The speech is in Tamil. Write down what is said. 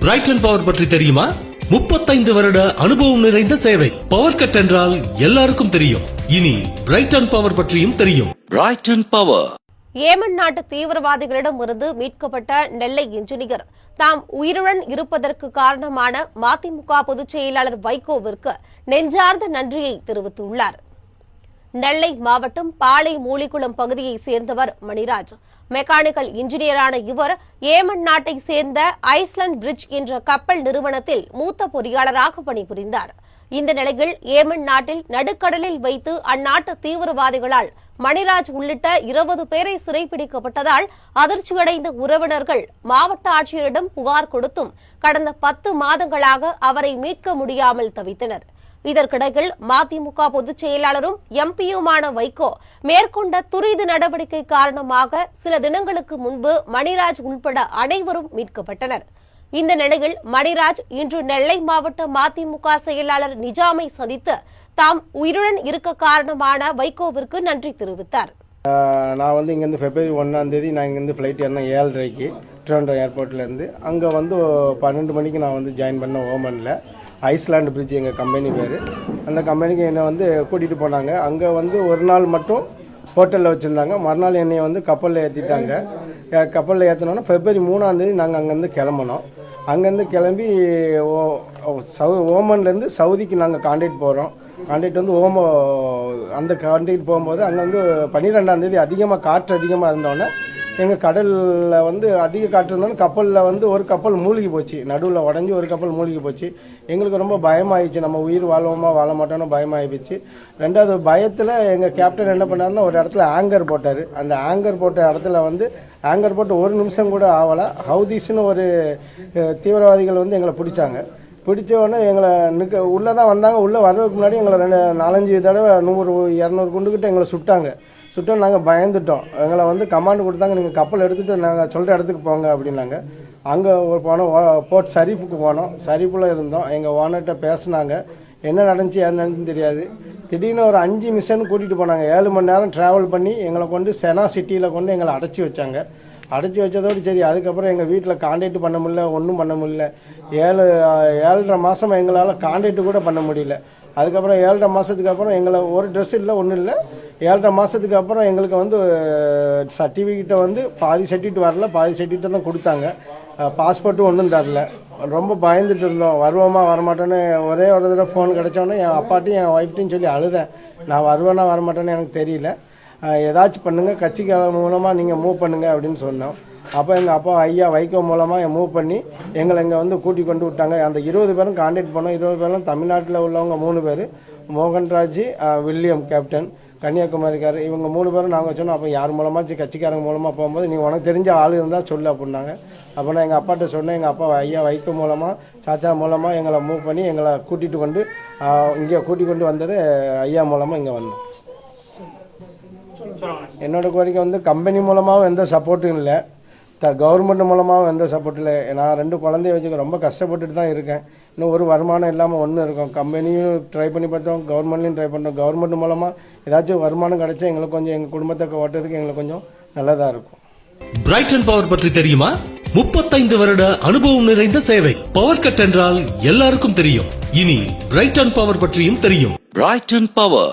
பிரைட்டன் பவர் பற்றி தெரியுமா? முப்பத்தைந்து வருட அனுபவம் நிறைந்த சேவை. பவர் கட் என்றால் எல்லாருக்கும் தெரியும். இனி பிரைட்டன் பவர் பற்றியும் தெரியும். Brighton Power. ஏமன் நாட்டு தீவிரவாதிகளிடமிருந்து மீட்கப்பட்ட நெல்லை இன்ஜினியர். தாம் உயிருடன் இருப்பதற்கு காரணமான மதிமுக பொதுச் செயலாளர் வைகோவிற்கு நெஞ்சார்ந்த நன்றியை தெரிவித்துள்ளார். நெல்லை மாவட்டம் பாளை மூலிக்குளம் பகுதியைச் சேர்ந்தவர் மணிராஜ். மெக்கானிக்கல் இன்ஜினியரான இவர் ஏமன் நாட்டை சேர்ந்த ஐஸ்லாண்ட் பிரிட்ஜ் என்ற கப்பல் நிறுவனத்தில் மூத்த பொறியாளராக பணிபுரிந்தார். இந்த நிலையில் ஏமன் நாட்டில் நடுக்கடலில் வைத்து அந்நாட்டு தீவிரவாதிகளால் மணிராஜ் உள்ளிட்ட இருபது பேரை சிறைப்பிடிக்கப்பட்டதால் அதிர்ச்சியடைந்த உறவினர்கள் மாவட்ட ஆட்சியரிடம் புகார் கொடுத்தும் கடந்த பத்து மாதங்களாக அவரை மீட்க முடியாமல் தவித்தனர். இதற்கிடையில் மதிமுக பொதுச் செயலாளரும் எம்பியுமான வைகோ மேற்கொண்ட துரித நடவடிக்கை காரணமாக சில தினங்களுக்கு முன்பு மணிராஜ் உள்பட அனைவரும் மீட்கப்பட்டனர். இந்த நிலையில் மணிராஜ் இன்று நெல்லை மாவட்ட மதிமுக செயலாளர் நிஜாமை சந்தித்து தாம் உயிருடன் இருக்க காரணமான வைகோவிற்கு நன்றி தெரிவித்தார். நான் வந்து இங்கேருந்து பிப்ரவரி ஒன்றாந்தேதி நான் இங்கேருந்து ஃப்ளைட் ஏறினேன் ஏழரைக்கு ட்ரோண்டோ ஏர்போர்ட்லேருந்து அங்கே வந்து பன்னெண்டு மணிக்கு நான் வந்து ஜாயின் பண்ணேன் ஓமனில் ஐஸ்லாண்டு பிரிட்ஜ் எங்கள் கம்பெனி பேர். அந்த கம்பெனிக்கு என்னை வந்து கூட்டிகிட்டு போனாங்க. அங்கே வந்து ஒரு நாள் மட்டும் ஹோட்டலில் வச்சுருந்தாங்க. மறுநாள் என்னை வந்து கப்பலில் ஏற்றிட்டாங்க கப்பலில் ஏற்றினோன்னா ஃபெப்ரவரி மூணாந்தேதி நாங்கள் அங்கேருந்து கிளம்புனோம். அங்கேருந்து கிளம்பி ஓ ஓ- சவு ஓமன்லேருந்து சவுதிக்கு நாங்கள் காண்டாக்ட் போகிறோம் காண்டாக்ட் வந்து ஓமோ அந்த காண்டாக்ட் போகும்போது அங்கே வந்து பன்னிரெண்டாம் தேதி அதிகமாக காற்று அதிகமாக இருந்தோன்னே எங்கள் கடலில் வந்து அதிக காற்று இருந்தாலும் கப்பலில் வந்து ஒரு கப்பல் மூழ்கி போச்சு. நடுவில் உடஞ்சி ஒரு கப்பல் மூழ்கி போச்சு. எங்களுக்கு ரொம்ப பயமாயிடுச்சு. நம்ம உயிர் வாழ்வோமா வாழ மாட்டோம்னு பயமாகி போச்சு ரெண்டாவது பயத்தில் எங்கள் கேப்டன் என்ன பண்ணாருன்னா ஒரு இடத்துல ஆங்கர் போட்டார். அந்த ஆங்கர் போட்ட இடத்துல வந்து ஆங்கர் போட்டு ஒரு நிமிஷம் கூட ஆகலை. ஹவுதீஸ்னு ஒரு தீவிரவாதிகள் வந்து எங்களை பிடிச்சாங்க. பிடிச்ச உடனே எங்களை நிற்க உள்ளே தான் வந்தாங்க. உள்ளே வர்றதுக்கு முன்னாடி எங்களை ரெண்டு நாலஞ்சு தடவை நூறு இரநூறு குண்டுக்கிட்ட எங்களை சுட்டாங்க. சுட்டோம் நாங்கள் பயந்துட்டோம். எங்களை வந்து கமாண்ட் கொடுத்தாங்க நீங்கள் கப்பல் எடுத்துகிட்டு நாங்கள் சொல்கிற இடத்துக்கு போங்க அப்படின்னாங்க. அங்கே ஒரு போனோம் ஓ- போர்ட் ஷரீஃபுக்கு போனோம். ஷரீஃபில் இருந்தோம். எங்கள் ஓனர்கிட்ட பேசினாங்க. என்ன நடந்துச்சு ஏது தெரியாது. திடீர்னு ஒரு அஞ்சு மிஷன் கூட்டிகிட்டு போனாங்க. ஏழு மணி நேரம் ட்ராவல் பண்ணி எங்களை கொண்டு செனா சிட்டியில் கொண்டு எங்களை அடைச்சி வச்சாங்க. அடைச்சி வச்சதோடு சரி அதுக்கப்புறம் எங்கள் வீட்டில் காண்டாக்ட் பண்ண முடியல ஒன்றும் பண்ண முடியல. ஏழு ஏழரை மாதம் எங்களால் காண்டாக்ட் கூட பண்ண முடியல. அதுக்கப்புறம் ஏழரை மாதத்துக்கு அப்புறம் எங்களை ஒரு ட்ரெஸ் இல்லை ஒன்றும் இல்லை. ஏழரை மாதத்துக்கு அப்புறம் எங்களுக்கு வந்து சர்டிஃபிகேட்டை வந்து பாதி சர்டிஃபிகேட் வரல பாதி சர்டிஃபிகேட்டை தான் கொடுத்தாங்க. பாஸ்போர்ட்டும் ஒன்றும் தரல. ரொம்ப பயந்துட்டு இருந்தோம். வருவோமா வரமாட்டோன்னு ஒரே ஒரு தடவை ஃபோன் கிடச்சோன்னே என் அப்பாட்டையும் என் ஒய்ஃப்ட்டையும் சொல்லி அழுதேன். நான் வருவேனா வரமாட்டேன்னு எனக்கு தெரியல. ஏதாச்சும் பண்ணுங்கள் கட்சிக்கார மூலமாக நீங்கள் மூவ் பண்ணுங்க அப்படின்னு சொன்னோம். அப்போ எங்கள் அப்பா ஐயா வைகோ மூலமாக மூவ் பண்ணி எங்களை இங்கே வந்து கூட்டி கொண்டு விட்டாங்க. அந்த இருபது பேரும் காண்டாக்ட் பண்ணோம். இருபது பேரும் தமிழ்நாட்டில் உள்ளவங்க மூணு பேர். மோகன்ராஜ் வில்லியம் கேப்டன் கன்னியாகுமரிக்கார் இவங்க மூணு பேரும் நாங்கள் சொன்னோம். அப்போ யார் மூலமாச்சு கட்சிக்காரங்க மூலமாக போகும்போது நீ உனக்கு தெரிஞ்ச ஆள் இருந்தால் சொல்லு அப்படின்னாங்க. அப்போ நான் எங்கள் அப்பாட்ட சொன்னேன். எங்கள் அப்பா ஐயா வைகோ மூலமாக சாச்சா மூலமாக எங்களை மூவ் பண்ணி எங்களை கூட்டிகிட்டு கொண்டு இங்கே கூட்டி கொண்டு வந்தது ஐயா மூலமாக இங்கே வந்தோம். என்னோட கோரிக்கை வந்து கம்பெனி மூலமாகவும் எந்த சப்போர்ட்டும் இல்லை. த கவர்மெண்ட் மூலமாகவும் எந்த சப்போர்ட்டும் இல்லை நான் ரெண்டு குழந்தைய வச்சுக்க ரொம்ப கஷ்டப்பட்டுட்டு தான் இருக்கேன். இன்னும் ஒரு வருமானம் இல்லாமல் ஒன்று இருக்கும். கம்பெனியும் ட்ரை பண்ணி பார்த்தோம் கவர்மெண்ட்லையும் ட்ரை பண்ணுறோம் கவர்மெண்ட் மூலமாக ஏதாச்சும் வருமானம் கிடைச்சா எங்களுக்கு கொஞ்சம் எங்கள் குடும்பத்தை ஓட்டுறதுக்கு எங்களுக்கு கொஞ்சம் நல்லதாக இருக்கும். பிரைட்டன் பவர் பற்றி தெரியுமா? முப்பத்தைந்து வருட அனுபவம் நிறைந்த சேவை. பவர் கட் என்றால் எல்லாருக்கும் தெரியும். இனி பிரைட்டன் பவர் பற்றியும் தெரியும். Brighton Power.